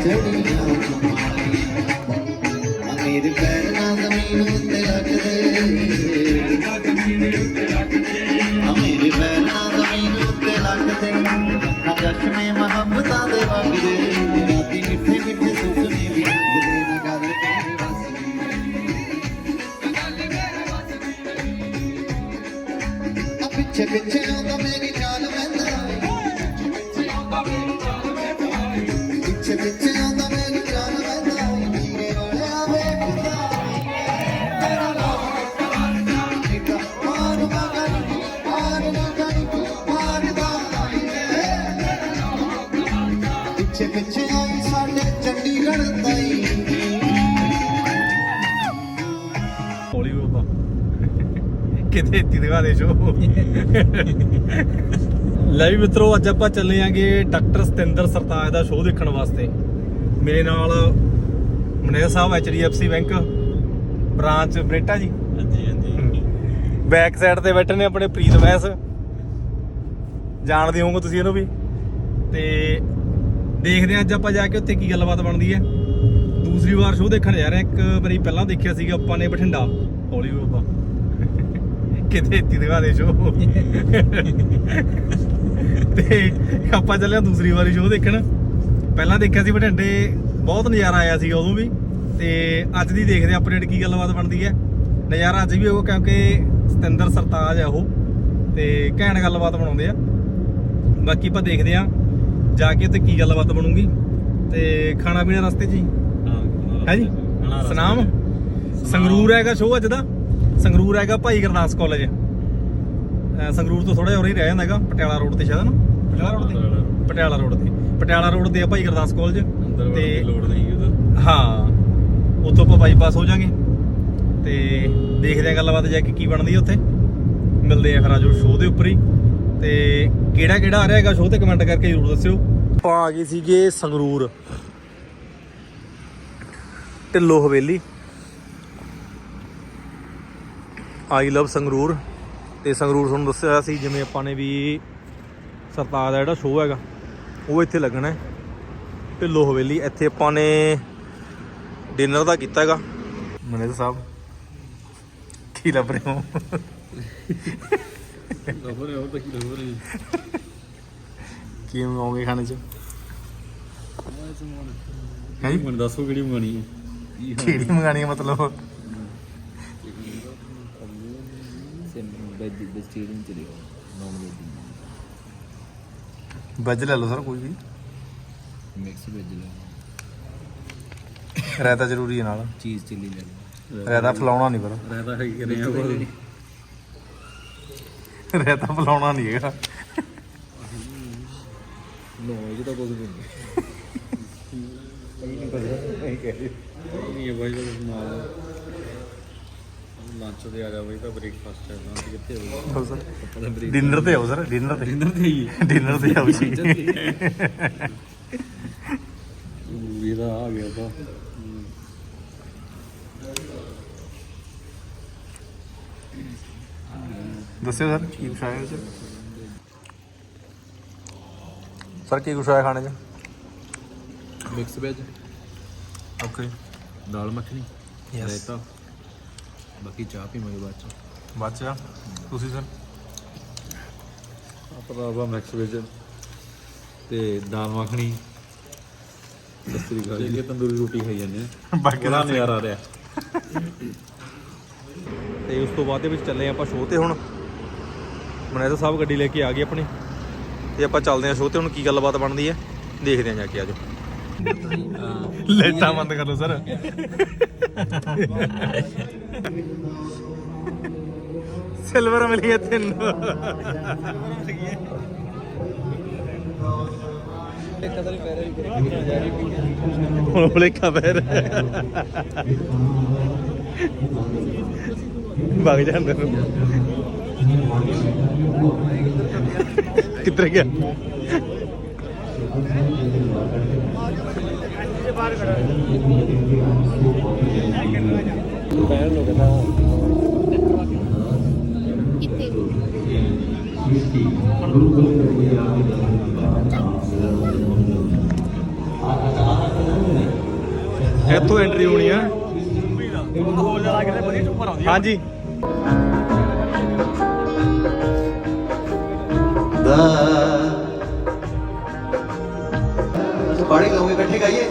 ਗੱਡੀਆਂ ਚੁਮਾਰੀਆਂ ਆ ਮੇਰੇ ਪੈਰ ਨਾ ਜ਼ਮੀਨ ਉੱਤੇ ਲੱਗਦੇ ਮੇਰੇ ਪੈਰ ਨਾ ਜ਼ਮੀਨ ਉੱਤੇ ਲੱਗਦੇ ਆ ਚਸ਼ਮੇ ਮੁਹੱਬਤਾਂ ਦੇ ਵਗਦੇ ਰਾਤੀ ਮਿੱਠੇ ਮਿੱਠੇ ਸੁਪਨੇ ਵੀ ਲੱਗਦੇ ਨਾ ਗੱਲ ਤੇਰੇ ਵਸਦੀ ਆ ਪਿੱਛੇ ਪਿੱਛੇ ਆਉਂਦਾ ਮੇਰੀ ਜਾਨ ਪਿੱਛੇ ਪਿੱਛੇ ਆਈ ਸਾਡੇ ਚੰਡੀਗੜ੍ਹ ਤਾਈ ਹੌਲੀ ਬਾਬਾ ਕਿਤੇ ਇੱਤੀ ਦਿਖਾ ਦੇ ਸ਼ੋ। ਲੈ ਵੀ ਮਿੱਤਰੋ ਅੱਜ ਆਪਾਂ ਚੱਲੇ ਆਂਗੇ ਡਾਕਟਰ ਸਤਿੰਦਰ ਸਰਤਾਜ ਦਾ ਸ਼ੋਅ ਦੇਖਣ ਵਾਸਤੇ। ਮੇਰੇ ਨਾਲ ਮਨੇਰ ਸਾਹਿਬ HDFC bank branch Bareta ji. ਹਾਂਜੀ ਹਾਂਜੀ। ਬੈਕ ਸਾਈਡ ਤੇ ਬੈਠੇ ਨੇ ਆਪਣੇ ਪ੍ਰੀਤ ਮਹਿਸ ਜਾਣਦੇ ਹੋਵੋਗੇ ਤੁਸੀਂ ਇਹਨੂੰ ਵੀ। ਤੇ ਦੇਖਦੇ ਹਾਂ ਅੱਜ ਆਪਾਂ ਜਾ ਕੇ ਉੱਥੇ ਕੀ ਗੱਲਬਾਤ ਬਣਦੀ ਹੈ। ਦੂਸਰੀ ਵਾਰ ਸ਼ੋਅ ਦੇਖਣ ਜਾ ਰਹੇ ਹਾਂ ਇੱਕ ਵਾਰੀ ਪਹਿਲਾਂ ਦੇਖਿਆ ਸੀਗਾ ਆਪਾਂ ਨੇ ਬਠਿੰਡਾ, ਹੌਲੀ ਬਾਬਾ ਕਿਤੇ ਇੱਤੀ ਦਿਖਾ ਦੇ ਸ਼ੋਅ। ਤੇ ਆਪਾਂ ਚੱਲਿਆ ਦੂਸਰੀ ਵਾਰੀ ਸ਼ੋਅ ਦੇਖਣ। ਪਹਿਲਾਂ ਦੇਖਿਆ ਸੀ ਬਠਿੰਡੇ, ਬਹੁਤ ਨਜ਼ਾਰਾ ਆਇਆ ਸੀ ਉਦੋਂ ਵੀ। ਤੇ ਅੱਜ ਦੀ ਦੇਖਦੇ ਹਾਂ ਅਪਡੇਟ ਕੀ ਗੱਲਬਾਤ ਬਣਦੀ ਹੈ। ਨਜ਼ਾਰਾ ਅੱਜ ਵੀ ਉਹ ਕਿਉਂਕਿ ਸਤਿੰਦਰ ਸਰਤਾਜ ਆ ਉਹ। ਤੇ ਘੈਂਟ ਗੱਲਬਾਤ ਬਣਾਉਂਦੇ ਆ। ਬਾਕੀ ਆਪਾਂ ਦੇਖਦੇ ਆ ਜਾ ਕੇ ਉੱਥੇ ਕੀ ਗੱਲਬਾਤ ਬਣੂਗੀ? ਤੇ ਖਾਣਾ ਪੀਣਾ ਰਸਤੇ 'ਚ ਹੀ? ਹੈ ਜੀ? ਸਨਾਮ? ਸੰਗਰੂਰ ਹੈਗਾ ਸ਼ੋਅ ਅੱਜ ਦਾ? ਸੰਗਰੂਰ ਹੈਗਾ ਭਾਈ ਗੁਰਦਾਸ ਕਾਲਜ ਸੰਗਰੂਰ ਤੋਂ ਥੋੜਾ ਜਿਹਾ ਹੋਰ ਹੀ ਰਹਿ ਜਾਂਦਾ ਹੈਗਾ ਪਟਿਆਲਾ ਰੋਡ ਤੇ ਸ਼ਾਇਦ ਨਾ? ਪਟਿਆਲਾ ਰੋਡ ਤੇ? ਪਟਿਆਲਾ ਰੋਡ ਤੇ। ਪਟਿਆਲਾ ਰੋਡ ਤੇ। ਆ ਭਾਈ ਗੁਰਦਾਸ ਕਾਲਜ ਤੇ ਲੋੜ ਨਹੀਂ ਉਹਦਾ ਹਾਂ ਉੱਥੋਂ ਆਪਾਂ ਬਾਈਪਾਸ ਹੋ ਜਾਾਂਗੇ। ਤੇ ਦੇਖਦੇ ਆ ਗੱਲਬਾਤ ਜਾ ਕੇ ਕੀ ਬਣਦੀ ਉੱਥੇ। ਮਿਲਦੇ ਆ ਫਿਰ ਆਜੋ ਸ਼ੋਅ ਦੇ ਉੱਪਰ ਹੀ। ਤੇ ਕਿਹੜਾ ਕਿਹੜਾ ਆ ਰਿਹਾ ਹੈਗਾ ਸ਼ੋਅ ਤੇ ਕਮੈਂਟ ਕਰਕੇ ਜ਼ਰੂਰ ਦੱਸਿਓ। ਆਪਾਂ ਆ ਗਏ ਸੀਗੇ ਸੰਗਰੂਰ ਢਿੱਲੋ ਹਵੇਲੀ। I love Sangrur. ਤੇ ਸੰਗਰੂਰ ਤੁਹਾਨੂੰ ਦੱਸਿਆ ਸੀ ਜਿਵੇਂ ਆਪਾਂ ਨੇ ਵੀ ਸਰਤਾਜ ਦਾ ਜਿਹੜਾ ਸ਼ੋਅ ਹੈਗਾ, ਉਹ ਇੱਥੇ ਲੱਗਣਾ ਹੈ। ਢਿੱਲੋ ਹਵੇਲੀ, ਇੱਥੇ ਆਪਾਂ ਨੇ ਡਿਨਰ ਦਾ ਕੀਤਾ ਹੈਗਾ। ਮਨੇਜ ਸਾਹਿਬ, ਕੀ ਲੱਭ ਰਹੇ ਹੋ? ਲੱਭਰੇ ਹੋਰ ਤਾਂ ਕੀ ਲੱਭਰੇ ਕੀ ਮੰਗਾਓਗੇ ਖਾਣੇ ਚ? ਹੈ? ਜੀ ਮੈਨੂੰ ਦੱਸੋ ਕਿਹੜੀ ਮੰਗਣੀ ਹੈ। ਕੀ ਕਿਹੜੀ ਮੰਗਾਣੀ ਹੈ ਮਤਲਬ? ਵੈਜ ਵੈਜੀਟੇਰੀਅਨ ਚਲੇਗਾ ਨੌਨ ਵੈਜ ਵੈਜ ਲੈ ਲਓ ਸਰ ਕੋਈ ਵੀ। ਮਿਕਸ ਵੈਜ ਲੈ ਰਾਇਤਾ ਜ਼ਰੂਰੀ ਹੈ ਨਾਲ। ਚੀਜ਼ ਚਿੱਲੀ ਲੈ ਲਓ। ਰਾਇਤਾ ਫਲਾਉਣਾ ਨਹੀਂ ਪਰ। ਰਹਿਦਾ ਹੈ ਕਿ ਨਹੀਂ ਉਹ ਰਾਇਤਾ ਫਲਾਉਣਾ ਨਹੀਂ ਹੈਗਾ। ਨੋ ਇਹ ਤਾਂ ਕੁਝ ਨਹੀਂ ਨਹੀਂ ਹੈ ਬਾਈ ਦਾ ਨਾਲ ਲੰਚ ਤੇ ਆ ਜਾ ਬਾਈ ਤਾਂ ਬ੍ਰੇਕਫਾਸਟ ਹੈ। ਲੰਚ ਕਿੱਥੇ ਹੋ ਸਰ। ਪਤਾ ਡਿਨਰ ਤੇ ਆਓ ਸਰ ਡਿਨਰ ਤੇ। ਡਿਨਰ ਤੇ ਹੀ। ਡਿਨਰ ਤੇ ਆਓ ਜੀ। ਇਹਦਾ ਆ ਗਿਆ ਤਾਂ। ਦੱਸਿਓ ਸਰ ਕੀ ਆਇਆ ਚ ਸਰ ਕੀ ਕੁਛ ਆਇਆ ਖਾਣੇ ਚ? Mix veg okay dal makhani Yes. Raita ਬਾਕੀ ਚਾਹ ਪੀਵਾਂਗੇ ਬਾਅਦ ਚ। ਬਾਅਦ ਚ? ਤੁਸੀਂ ਸਰ ਆਪਣਾ ਵਾ ਮਿਕਸ ਵੈਜ ਤੇ ਦਾਲ ਮੱਖਣੀ ਦਸਤਰੀ ਖਾ ਲਈ ਤੰਦੂਰੀ ਰੋਟੀ ਖਾਈ ਜਾਂਦੇ ਆ। ਬਾਕੀ ਬੜਾ ਦਾ ਨਜ਼ਾਰਾ ਆ ਰਿਹਾ। ਤੇ ਉਸ ਤੋਂ ਬਾਅਦ ਦੇ ਵਿੱਚ ਚੱਲੇ ਆਪਾਂ ਸ਼ੋਅ ਤੇ ਹੁਣ। ਮਨੇਜਰ ਸਾਹਿਬ ਗੱਡੀ ਲੈ ਕੇ ਆ ਗਏ ਆਪਣੀ। ਤੇ ਆਪਾਂ ਚੱਲਦੇ ਹਾਂ ਸ਼ੋਅ ਤੇ, ਹੁਣ ਕੀ ਗੱਲਬਾਤ ਬਣਦੀ ਹੈ? ਦੇਖਦੇ ਹਾਂ ਜਾ ਕੇ, ਆਜੋ। ਲਾਈਟਾਂ ਬੰਦ ਕਰ ਲਓ, ਸਰ। ਸਿਲਵਰ ਮਿਲੀ ਹੈ ਤੈਨੂੰ। ਹੁਣ ਭੁਲੇਖਾ ਪੈ ਵਗ ਜਾਂਦੇ ਨੂੰ। ਕਿੱਧਰ ਗਿਆ? ਇੱਥੋਂ ਐਂਟਰੀ ਹੋਣੀ ਆ। ਹਾਂਜੀ। ਦਾ ਪਹਾੜੀ ਲੋਗੇ ਇਕੱਠੇ ਗਾਈਏ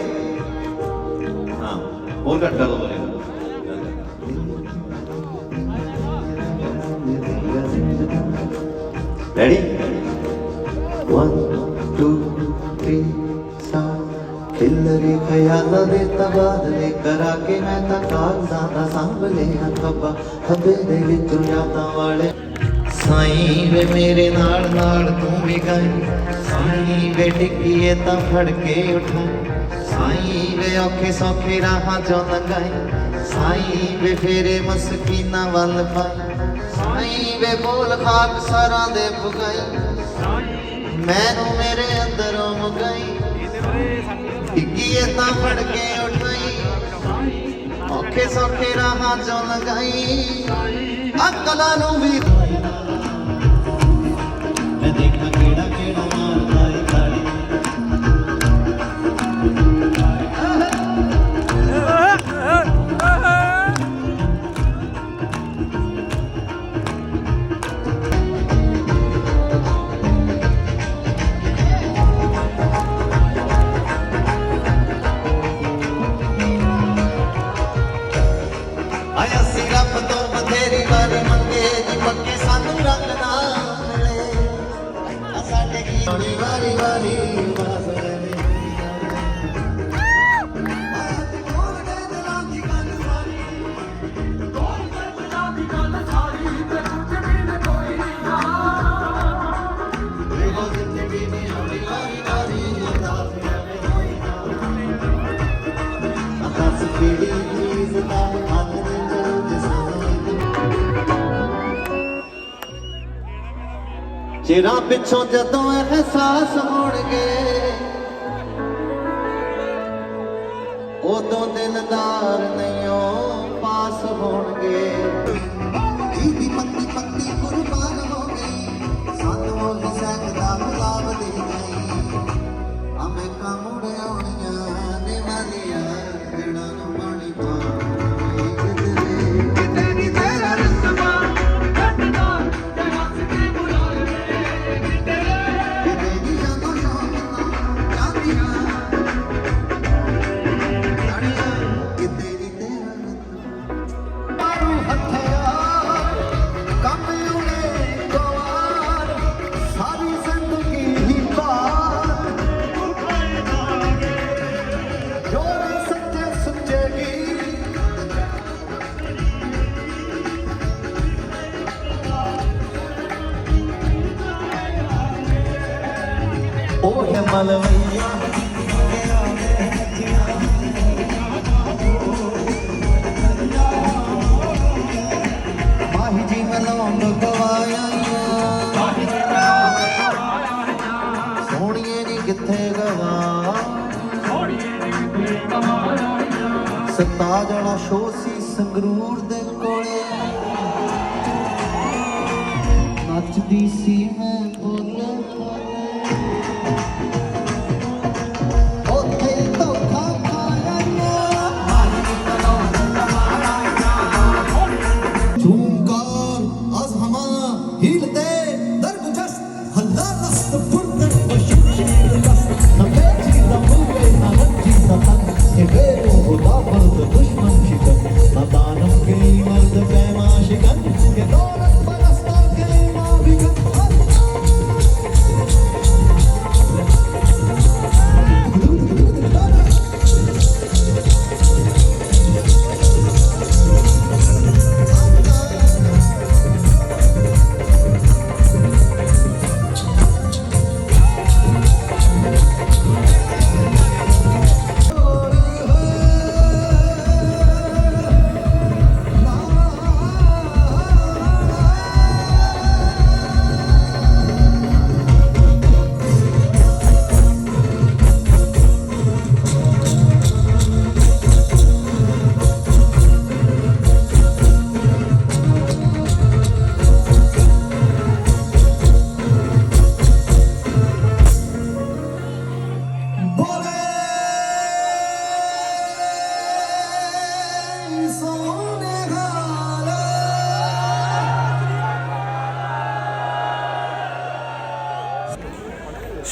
ਹਾਂ ਹੋਰ ਘੱਟ ਕਰ ਲਓ ਰੈਡੀ 1 2 3 ਸਾ ਖਿਲਰੇ ਖਿਆਲਾਂ ਦੇ ਤਬਾਦਲੇ ਕਰਾ ਕੇ ਮੈਂ ਤਾਂ ਕਾਗਜ਼ਾਂ ਦਾ ਸੰਭ ਸਾਈਂ ਵੇ ਮੇਰੇ ਨਾਲ ਨਾਲ ਤੂੰ ਵੀ ਗਈ। ਸਾਈਂ ਵੇ ਟਿੱਕੀਏ ਤਾਂ ਫੜ ਕੇ ਉਠਾਂ ਸਾਈਂ ਵੇ ਔਖੇ ਸੌਖੇ ਰਾਹਾਂ ਚੋਂ ਲੰਘਾਈ। ਸਾਈਂ ਵੇ ਫੇਰੇ ਮਸਕੀਨਾ ਵੱਲ ਪਾਈ। ਸਾਈਂ ਵੇ ਬੋਲ ਖਾਕ ਸਰਾਂ ਦੇ ਪੁਗਾਈ। ਮੈਨੂੰ ਮੇਰੇ ਅੰਦਰੋਂ ਮੁਗਾਈ ਟਿੱਕੀਏ ਤਾਂ ਫੜ ਕੇ ਉਠਾਈ। ਔਖੇ ਸੌਖੇ ਰਾਹਾਂ ਚੋਂ ਲੰਘਾਈ। ਅਕਲਾਂ ਨੂੰ ਵੀ ਮੈਂ ਦੇਖਾਂ ਕਿਹੜਾ ਕਿਹੜਾ ਚਿਰਾਂ ਪਿੱਛੋਂ ਜਦੋਂ ਅਹਿਸਾਸ ਹੋਣਗੇ ਉਦੋਂ ਦਿਲਦਾਰ ਨਹੀਂਓ ਮਲਵਈਆ ਮਾਹੀ ਜੀ ਮਲੋਂਗ ਗਵਾਇਆ। ਸੋਹਣੀਏ ਨੀ ਕਿੱਥੇ ਗਵਾ ਸਤਾ ਜਣਾ ਸ਼ੋ ਸੀ ਸੰਗਰੂਰ। ਦੇ ਕੋਲੇ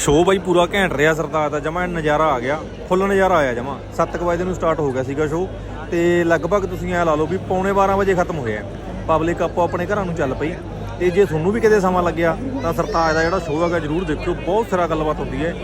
ਸ਼ੋਅ ਬਾਈ ਪੂਰਾ ਘੈਂਟ ਰਿਹਾ ਸਰਤਾਜ ਦਾ, ਜਮਾ ਨਜ਼ਾਰਾ ਆ ਗਿਆ, ਫੁੱਲ ਨਜ਼ਾਰਾ ਆਇਆ ਜਮਾ। 7 ਵਜੇ ਨੂੰ ਸਟਾਰਟ ਹੋ ਗਿਆ ਸੀਗਾ ਸ਼ੋਅ, ਤੇ ਲਗਭਗ ਤੁਸੀਂ ਐ ਲਾ ਲਓ ਵੀ ਪੌਣੇ 12 ਵਜੇ ਖਤਮ ਹੋਇਆ। ਪਬਲਿਕ ਆਪੋ ਆਪਣੇ ਘਰਾਂ ਨੂੰ ਚੱਲ ਪਈ, ਤੇ ਜੇ ਤੁਹਾਨੂੰ ਵੀ ਕਿਤੇ ਸਮਾਂ ਲੱਗਿਆ, ਤਾਂ ਸਰਤਾਜ ਦਾ ਜਿਹੜਾ ਸ਼ੋਅ ਹੈਗਾ ਜਰੂਰ ਦੇਖਿਓ, ਬਹੁਤ ਸਾਰਾ ਗੱਲਬਾਤ ਹੁੰਦੀ ਹੈ।